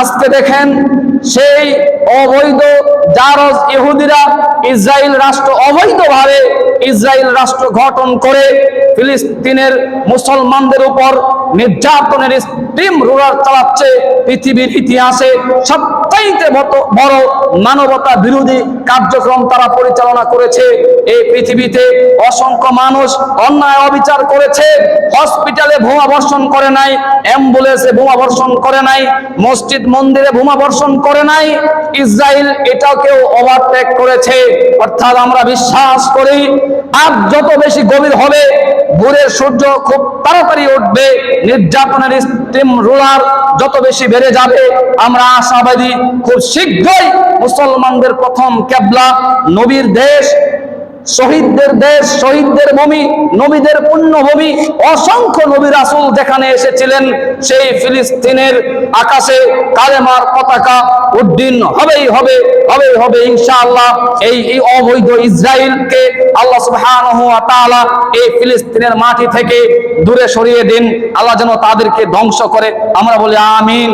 আজকে দেখেন সেই অবৈধ জারজ ইহুদিরা ইসরায়েল রাষ্ট্র অবৈধভাবে ইসরায়েল রাষ্ট্র গঠন করে ফিলিস্তিনের মুসলমানদের উপর নির্যাতনের স্টিম রুলার চালাচ্ছে পৃথিবীর ইতিহাসে সবচাইতে বড় মানবতা বিরোধী কার্যক্রম তারা পরিচালনা করেছে। এই পৃথিবীতে অসংখ্য মানুষ অন্যায় অবিচার করেছে, হসপিটালে বোমা বর্ষণ করে নাই, অ্যাম্বুলেন্সে বোমা বর্ষণ করে নাই, মসজিদ মন্দিরে বোমা বর্ষণ করে নাই ইসরায়েল এটাকেও ওভারটেক করেছে। অর্থাৎ আমরা বিশ্বাস করি, আর যত বেশি গভীর হবে ভোরের সূর্য খুব তাড়াতাড়ি উঠবে, নির্যাতনের স্টিম রোলার যত বেশি বেড়ে যাবে, আমরা আশাবাদী খুব শীঘ্রই মুসলমানদের প্রথম কেবলা নবীর দেশ শহীদদের দেশ, শহীদদের ভূমি, নবীদের পুণ্যভূমি, অসংখ্য নবী রাসুল যেখানে এসেছিলেন, সেই ফিলিস্তিনের আকাশে কালেমার পতাকা উদ্দিন হবেই হবে হবেই হবে ইনশাআল্লাহ। এই এই অবৈধ ইসরায়েলকে আল্লাহ সুবহানাহু এই ফিলিস্তিনের মাটি থেকে দূরে সরিয়ে দিন। আল্লাহ যেন তাদেরকে ধ্বংস করে। আমরা বলি আমিন।